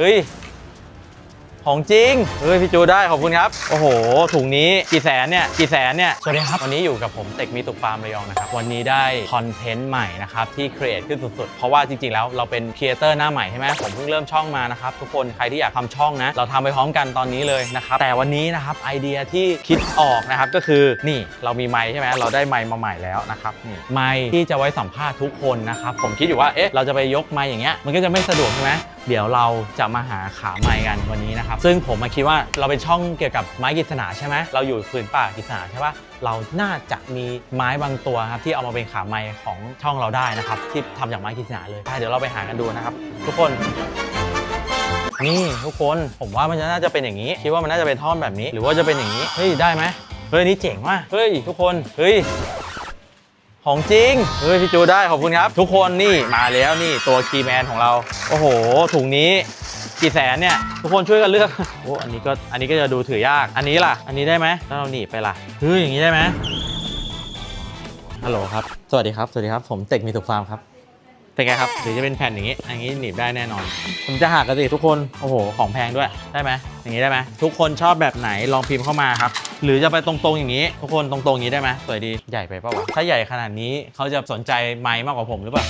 เฮ้ย ของจริง เฮ้ยพี่จูได้ขอบคุณครับ โอ้โห ถุงนี้กี่แสนเนี่ย กี่แสนเนี่ย สวัสดีครับ วันนี้อยู่กับผมเต็กมีตุกฟาร์มระยองนะครับ วันนี้ได้คอนเทนต์ใหม่นะครับ ที่ครีเอทขึ้นสุดๆ เพราะว่าจริงๆ แล้วเราเป็นครีเอเตอร์หน้าใหม่ใช่ไหมผมเพิ่งเริ่มช่องมานะครับ ทุกคนใครที่อยากทำช่องนะ เราทำไปพร้อมกันตอนนี้เลยนะครับ แต่วันนี้นะครับไอเดียที่คิดออกนะครับก็คือนี่เรามีไมค์ใช่ไหมเราได้ไมค์มาใหม่แล้วนะครับนี่ไมค์ที่จะไว้สัมภาษณ์ทุกคนนะครับผมคิดอยู่ว่าเอ๊ะเราจะไปยกไมค์อย่างเงี้ยมันก็จะไม่สะดวกใช่ไหม เดี๋ยวเราจะมาหาขาไม้กันวันนี้นะครับ ซึ่งผมมาคิดว่าเราเป็นช่องเกี่ยวกับไม้กฤษณาใช่ไหมเราอยู่พื้นป่ากฤษณาใช่ปะเราน่าจะมีไม้บางตัวครับที่เอามาเป็นขาไม้ของช่องเราได้นะครับ ที่ทำจากไม้กฤษณาเลยไปเดี๋ยวเราไปหากันดูนะครับ ทุกคนนี่ทุกคนผมว่ามันน่าจะเป็นอย่างนี้ คิดว่ามันน่าจะเป็นท่อนแบบนี้ หรือว่าจะเป็นอย่างนี้เฮ้ยได้ไหมเฮ้ยนี่เจ๋งว่ะเฮ้ยทุกคนเฮ้ย ของจริงเฮ้ยพี่จูได้ขอบคุณครับ ทุกคนนี่มาแล้วนี่ตัวคีย์แมนของเรา โอ้โห ถุงนี้กี่แสนเนี่ย ทุกคนช่วยกันเลือกโอ้อันนี้ก็อันนี้ก็จะดูถือยากอันนี้ล่ะ อันนี้ได้ไหมถ้าเราหนีไปล่ะเฮ้ยอย่างนี้ได้ไหมฮัลโหลครับ สวัสดีครับ สวัสดีครับ ผมเต็กมีสุขฟาร์มครับ เป็นไงครับหรือจะเป็นแผ่นอย่างนี้อันนี้หนีบได้แน่นอน ผมจะหักกันสิทุกคนโอ้โหของแพงด้วยได้ไหมอย่างนี้ได้ไหมทุกคนชอบแบบไหนลองพิมพ์เข้ามาครับหรือจะไปตรงๆอย่างนี้ ทุกคนตรงๆอย่างนี้ได้ไหมสวยดีใหญ่ไปเปล่าวะถ้าใหญ่ขนาดนี้เขาจะสนใจไม้มากกว่าผมหรือเปล่า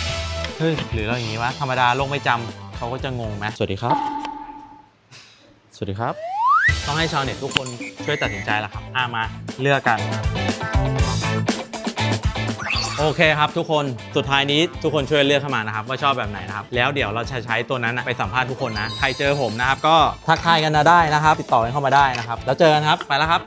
เฮ้ยหรือเราอย่างนี้วะธรรมดาโลกไม่จำเขาก็จะงงไหมสวัสดีครับ สวัสดีครับ ต้องให้ชาวเน็ตทุกคนช่วยตัดสินใจแล้วครับอ่ามาเลือกกัน โอเคครับทุกคนสุดท้ายนี้ทุกคนช่วยเลือกเข้ามานะครับว่าชอบแบบไหนนะครับแล้วเดี๋ยวเราจะใช้ตัวนั้นนะไปสัมภาษณ์ทุกคนนะใครเจอผมนะครับก็ทักทายกันนะได้นะครับ ติดต่อกันเข้ามาได้นะครับแล้วเจอกันครับไปแล้วครับ